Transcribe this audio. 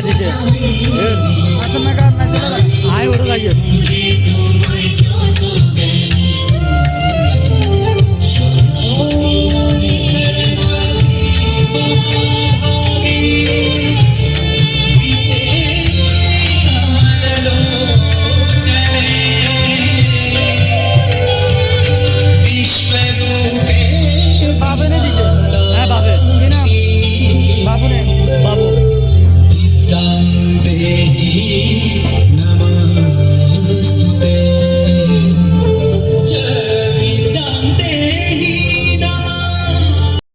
দিছে আয়